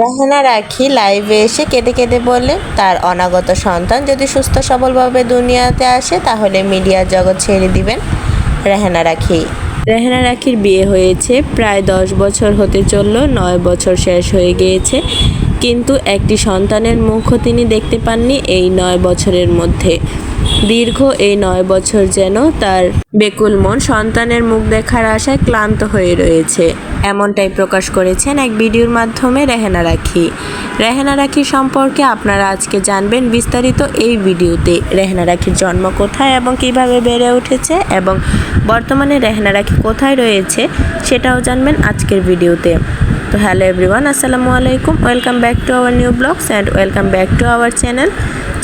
রাহানা রাখি লাইভে এসে কেঁদে কেঁদে বলে, তার অনাগত সন্তান যদি সুস্থ সবলভাবে দুনিয়াতে আসে, তাহলে মিডিয়ার জগৎ ছেড়ে দিবেন। রেহেনা রাখি। রেহেনা রাখির বিয়ে হয়েছে, প্রায় দশ বছর হতে চলল, নয় বছর শেষ হয়ে গিয়েছে। কিন্তু একটি সন্তানের মুখও তিনি দেখতে পাননি এই নয় বছরের মধ্যে। দীর্ঘ এই নয় বছর যেন তার বেকুল মন সন্তানের মুখ দেখার আশায় ক্লান্ত হয়ে রয়েছে। এমনটাই প্রকাশ করেছেন এক ভিডিওর মাধ্যমে রেহেনা রাখি। রেহেনা রাখি সম্পর্কে আপনারা আজকে জানবেন বিস্তারিত এই ভিডিওতে। রেহেনা রাখির জন্ম কোথায় এবং কীভাবে বেড়ে উঠেছে এবং বর্তমানে রেহেনা রাখি কোথায় রয়েছে সেটাও জানবেন আজকের ভিডিওতে। তো হ্যালো এভরিওয়ান, আসসালামু আলাইকুম। Welcome back to our new blogs and welcome back to our channel.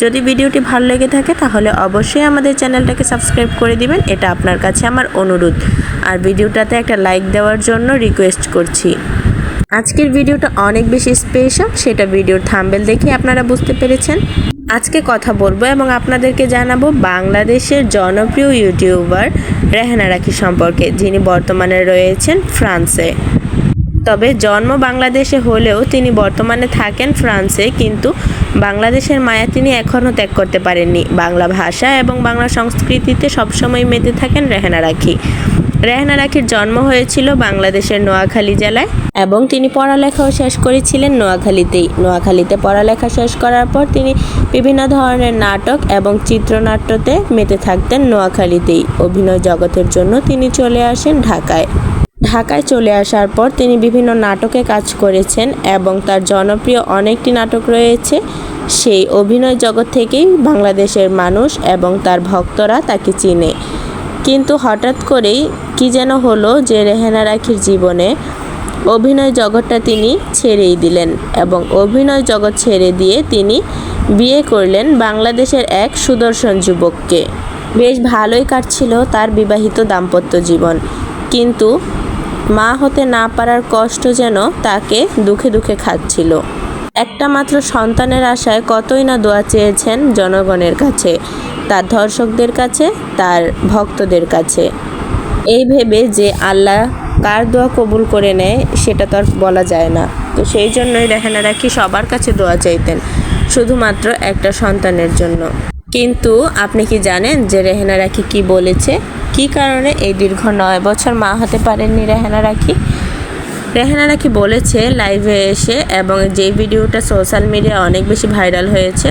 যদি ভিডিওটি ভালো লেগে থাকে তাহলে অবশ্যই আমাদের চ্যানেলটাকে সাবস্ক্রাইব করে দিবেন, এটা আপনার কাছে আমার অনুরোধ। আর ভিডিওটাতে একটা লাইক দেওয়ার জন্য রিকোয়েস্ট করছি। আজকের ভিডিওটা অনেক বেশি স্পেশাল, সেটা ভিডিওর থাম্বেল দেখে আপনারা বুঝতে পেরেছেন। আজকে কথা বলব এবং আপনাদেরকে জানাব বাংলাদেশের জনপ্রিয় ইউটিউবার রেহানা রাখি সম্পর্কে, যিনি বর্তমানে রয়েছেন ফ্রান্সে। তবে জন্ম বাংলাদেশে হলেও তিনি বর্তমানে থাকেন ফ্রান্সে, কিন্তু বাংলাদেশের মায়া তিনি এখনও ত্যাগ করতে পারেননি। বাংলা ভাষা এবং বাংলা সংস্কৃতিতে সবসময় মেতে থাকেন রেহানা রাখি। রেহানা রাখির জন্ম হয়েছিল বাংলাদেশের নোয়াখালী জেলায় এবং তিনি পড়ালেখাও শেষ করেছিলেন নোয়াখালীতেই। নোয়াখালীতে পড়ালেখা শেষ করার পর তিনি বিভিন্ন ধরনের নাটক এবং চিত্রনাট্যতে মেতে থাকতেন নোয়াখালীতেই। অভিনয় জগতের জন্য তিনি চলে আসেন ঢাকায়। ঢাকায় চলে আসার পর তিনি বিভিন্ন নাটকে কাজ করেছেন এবং তার জনপ্রিয় অনেকটি নাটক রয়েছে। সেই অভিনয় জগৎ থেকেই বাংলাদেশের মানুষ এবং তার ভক্তরা তাকে চিনে। কিন্তু হঠাৎ করেই কি যেন হলো যে রেহেনা রাখির জীবনে অভিনয় জগৎটা তিনি ছেড়েই দিলেন এবং অভিনয় জগৎ ছেড়ে দিয়ে তিনি বিয়ে করলেন বাংলাদেশের এক সুদর্শন যুবককে। বেশ ভালোই কাটছিল তার বিবাহিত দাম্পত্য জীবন। কিন্তু মা হতে না পারার কষ্ট যেন তাকে দুঃখে দুঃখে খাচ্ছিল। একটা মাত্র সন্তানের আশায় কতই না দোয়া চেয়েছেন জনগণের কাছে, তার ধর্ষকদের কাছে, তার ভক্তদের কাছে। এই ভেবে যে আল্লাহ কার দোয়া কবুল করে নেয়, সেটা তো আর বলা যায় না। তো সেই জন্যই রেহানা রাখি সবার কাছে দোয়া চাইতেন, শুধুমাত্র একটা সন্তানের জন্য। কিন্তু আপনি কি জানেন যে রেহেনা রাখি কি বলেছে? কি কারণে এই দীর্ঘ নয় বছর মা হতে পারেননি রেহেনা রাখি? রেহানা রাখি বলেছে লাইভে এসে এবং যে ভিডিওটা সোশ্যাল মিডিয়া অনেক বেশি ভাইরাল হয়েছে,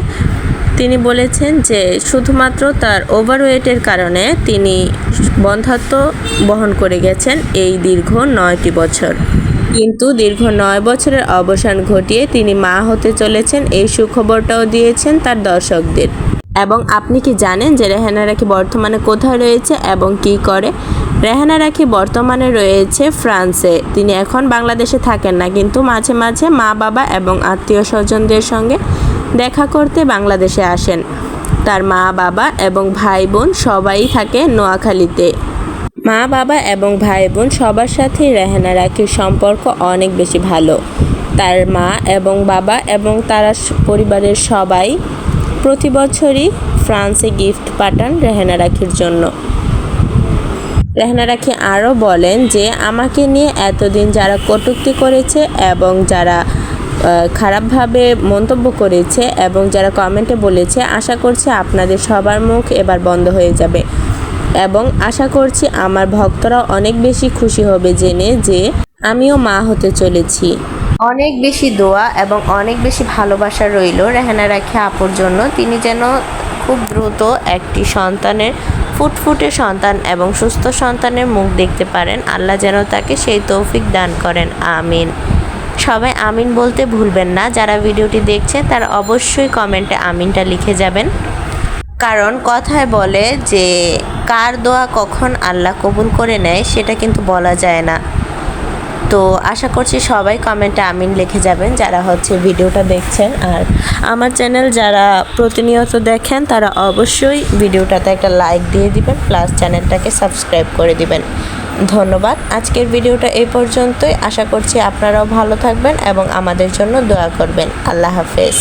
তিনি বলেছেন যে শুধুমাত্র তার ওভারওয়েটের কারণে তিনি বন্ধাত্ম বহন করে গেছেন এই দীর্ঘ নয়টি বছর। কিন্তু দীর্ঘ নয় বছরের অবসান ঘটিয়ে তিনি মা হতে চলেছেন এই সুখবরটাও দিয়েছেন তার দর্শকদের। এবং আপনি কি জানেন যে রেহানা রাখি বর্তমানে কোথায় রয়েছে এবং কি করে? রেহানা রাখি বর্তমানে রয়েছে ফ্রান্সে। তিনি এখন বাংলাদেশে থাকেন না, কিন্তু মাঝে মাঝে মা বাবা এবং আত্মীয় স্বজনদের সঙ্গে দেখা করতে বাংলাদেশে আসেন। তার মা বাবা এবং ভাই বোন সবাই থাকে নোয়াখালীতে। মা বাবা এবং ভাই বোন সবার সাথেই রেহানা রাখির সম্পর্ক অনেক বেশি ভালো। তার মা এবং বাবা এবং তারা পরিবারের সবাই প্রতি বছরই ফ্রান্সে গিফট পাঠান রেহানা রাখির জন্য। রেহানা রাখি আরও বলেন যে, আমাকে নিয়ে এতদিন যারা কটুক্তি করেছে এবং যারা খারাপভাবে মন্তব্য করেছে এবং যারা কমেন্টে বলেছে, আশা করছি আপনাদের সবার মুখ এবার বন্ধ হয়ে যাবে। এবং আশা করছি আমার ভক্তরা অনেক বেশি খুশি হবে জেনে যে, আমিও মা হতে চলেছি। অনেক বেশি দোয়া এবং অনেক বেশি ভালোবাসা রইল রেহানা রাখি আপুর জন্য। তিনি যেন খুব দ্রুত একটি সন্তানের, ফুটফুটে সন্তান এবং সুস্থ সন্তানের মুখ দেখতে পারেন। আল্লাহ যেন তাকে সেই তৌফিক দান করেন। আমিন। সবাই আমিন বলতে ভুলবেন না। যারা ভিডিওটি দেখছে, তারা অবশ্যই কমেন্টে আমিনটা লিখে যাবেন। কারণ কথায় বলে যে, কার দোয়া কখন আল্লাহ কবুল করে নেয়, সেটা কিন্তু বলা যায় না। তো আশা করছি সবাই কমেন্টে আমিন লিখে যাবেন যারা হচ্ছে ভিডিওটা দেখছেন। আর আমার চ্যানেল যারা প্রতিনিয়ত দেখেন, তারা অবশ্যই ভিডিওটাতে একটা লাইক দিয়ে দিবেন প্লাস চ্যানেলটাকে সাবস্ক্রাইব করে দিবেন। ধন্যবাদ। আজকের ভিডিওটা এই পর্যন্তই। আশা করছি আপনারাও ভালো থাকবেন এবং আমাদের জন্য দোয়া করবেন। আল্লাহ হাফেজ।